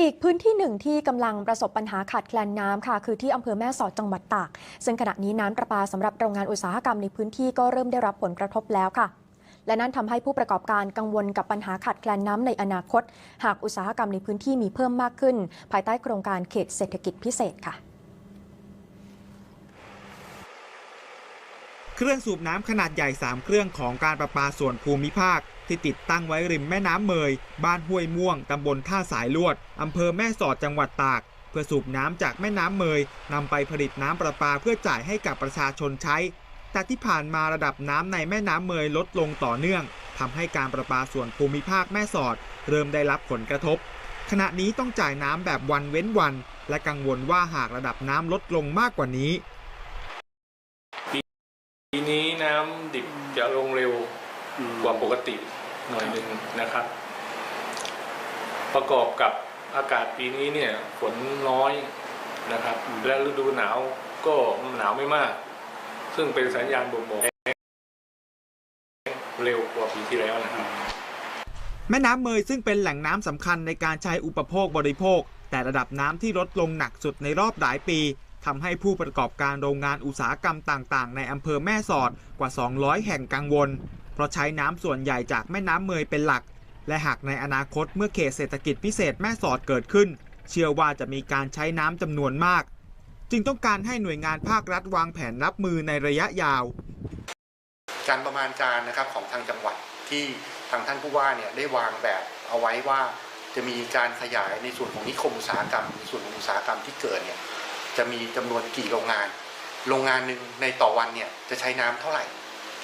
อีกพื้นที่หนึ่งที่กำลังประสบปัญหาขาดแคลนน้ำค่ะ คือที่อำเภอแม่สอดจังหวัดตาก ซึ่งขณะนี้น้ำประปาสำหรับโรงงานอุตสาหกรรมในพื้นที่ก็เริ่มได้รับผลกระทบแล้วค่ะ และนั่นทำให้ผู้ประกอบการกังวลกับปัญหาขาดแคลนน้ำในอนาคต หากอุตสาหกรรมในพื้นที่มีเพิ่มมากขึ้น ภายใต้โครงการเขตเศรษฐกิจพิเศษค่ะ เครื่องสูบน้ำขนาดใหญ่ 3 เครื่องของการประปาส่วนภูมิภาค ที่ติดตั้งไว้ริมแม่น้ำเมย บ้านห้วยม่วงตำบลท่าสายลวดอำเภอแม่สอดจังหวัดตาก เพื่อสูบน้ำจากแม่น้ำเมยนำไปผลิตน้ำประปาเพื่อจ่ายให้กับประชาชนใช้ แต่ที่ผ่านมาระดับน้ำในแม่น้ำเมยลดลงต่อเนื่องทำให้การประปาส่วนภูมิภาคแม่สอด เริ่มได้รับผลกระทบ ขณะนี้ต้องจ่ายน้ำแบบวันเว้นวัน และกังวลว่าหากระดับน้ำลดลงมากกว่านี้ปีนี้น้ำดิบจะลงเร็วกว่าปกติ หน่อยหนึ่งนะครับ ประกอบกับอากาศปีนี้เนี่ยฝนน้อยนะครับ และฤดูหนาวก็หนาวไม่มาก ซึ่งเป็นสัญญาณบ่งบอกเร็วกว่าปีที่แล้วนะครับ แม่น้ำเมยซึ่งเป็นแหล่งน้ำสำคัญในการใช้อุปโภคบริโภค แต่ระดับน้ำที่ลดลงหนักสุดในรอบหลายปีทำให้ผู้ประกอบการโรงงานอุตสาหกรรมต่าง ๆ ในอำเภอแม่สอดกว่า 200 แห่งกังวลเพ ราะใช้น้ำส่วนใหญ่จากแม่น้ำเมยเป็นหลัก และหากในอนาคตเมื่อเขตเศรษฐกิจพิเศษแม่สอดเกิดขึ้น เชื่อว่าจะมีการใช้น้ำจำนวนมาก จึงต้องการให้หน่วยงานภาครัฐวางแผนรับมือในระยะยาว การประมาณการนะครับของทางจังหวัดที่ทางท่านผู้ว่าเนี่ยได้วางแบบเอาไว้ว่าจะมีการขยายในส่วนของนิคมอุตสาหกรรมในส่วนของอุตสาหกรรมที่เกิดเนี่ยจะมีจำนวนกี่โรงงาน โรงงานหนึ่งในต่อวันเนี่ยจะใช้น้ำเท่าไหร่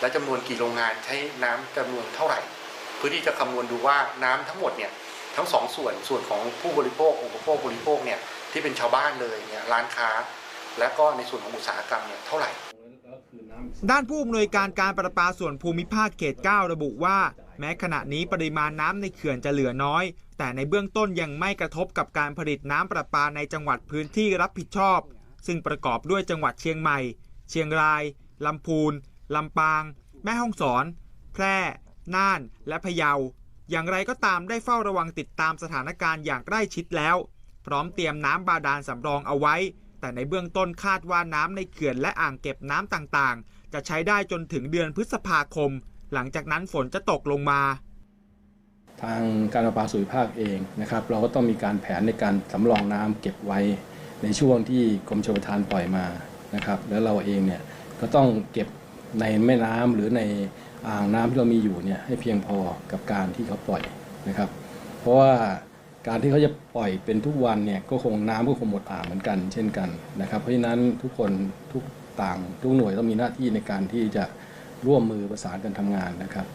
และจำนวนกี่โรงงานใช้น้ำจำนวนเท่าไหร่ เพื่อที่จะคำนวณดูว่าน้ำทั้งหมดเนี่ยทั้งสองส่วนส่วนของผู้บริโภคอุปโภคบริโภคเนี่ยที่เป็นชาวบ้านเลยเนี่ยร้านค้า และก็ในส่วนของอุตสาหกรรมเนี่ยเท่าไหร่ ด้านผู้อำนวยการการประปาส่วนภูมิภาคเขต 9 ระบุว่า แม้ขณะนี้ปริมาณน้ำในเขื่อนจะเหลือน้อย แต่ในเบื้องต้นยังไม่กระทบกับการผลิตน้ำประปาในจังหวัดพื้นที่รับผิดชอบ ซึ่งประกอบด้วยจังหวัดเชียงใหม่ เชียงรายลำพูน ลำปาง แม่ฮ่องสอน แพร่ น่าน และพะเยา อย่างไรก็ตามได้เฝ้าระวังติดตามสถานการณ์อย่างใกล้ชิดแล้ว พร้อมเตรียมน้ำบาดาลสำรองเอาไว้ แต่ในเบื้องต้นคาดว่าน้ำในเขื่อนและอ่างเก็บน้ำต่างๆ จะใช้ได้จนถึงเดือนพฤษภาคม หลังจากนั้นฝนจะตกลงมาทางการประปาส่วนภูมิภาคเองนะครับ เราก็ต้องมีการแผนในการสำรองน้ำเก็บไว้ในช่วงที่กรมชลประทานปล่อยมานะครับ แล้วเราเองเนี่ยก็ต้องเก็บ ในแม่น้ำหรือในอ่างน้ำที่เรามีอยู่เนี่ยให้เพียงพอกับการที่เขาปล่อยนะครับ เพราะว่าการที่เขาจะปล่อยเป็นทุกวันเนี่ยก็คงน้ำก็คงหมดอ่างเหมือนกัน เช่นกันนะครับ เพราะฉะนั้นทุกคนทุกต่างทุกหน่วยต้องมีหน้าที่ในการที่จะร่วมมือประสานกันทำงานนะครับ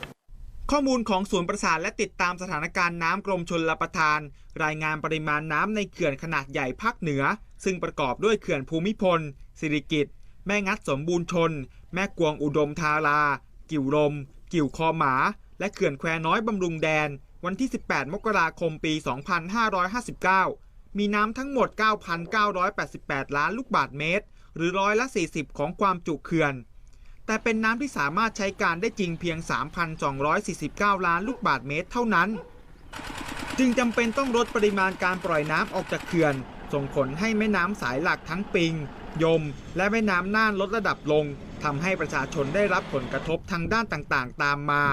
ข้อมูลของศูนย์ประสานและติดตามสถานการณ์น้ำกรมชนรประทาน รายงานปริมาณน้ำในเขื่อนขนาดใหญ่ภาคเหนือ ซึ่งประกอบด้วยเขื่อนภูมิพลสิริกิต แม่งัดสมบูรณ์ชน แม่กวงอุดมทารา กิ่วลม กิ่วคอหมา และเขื่อนแควน้อยบำรุงแดน วันที่ 18 มกราคมปี 2559 มีน้ำทั้งหมด 9,988 ล้านลูกบาศก์เมตร หรือร้อยละ 40 ของความจุเขื่อน แต่เป็นน้ำที่สามารถใช้การได้จริงเพียง 3,249 ล้านลูกบาศก์เมตรเท่านั้น จึงจำเป็นต้องลดปริมาณการปล่อยน้ำออกจากเขื่อน ส่งผลให้แม่น้ำสายหลักทั้งปิง ยม และแม่น้ำน่านลดระดับลงทำให้ประชาชนได้รับผลกระทบทางด้านต่างๆ ตามมา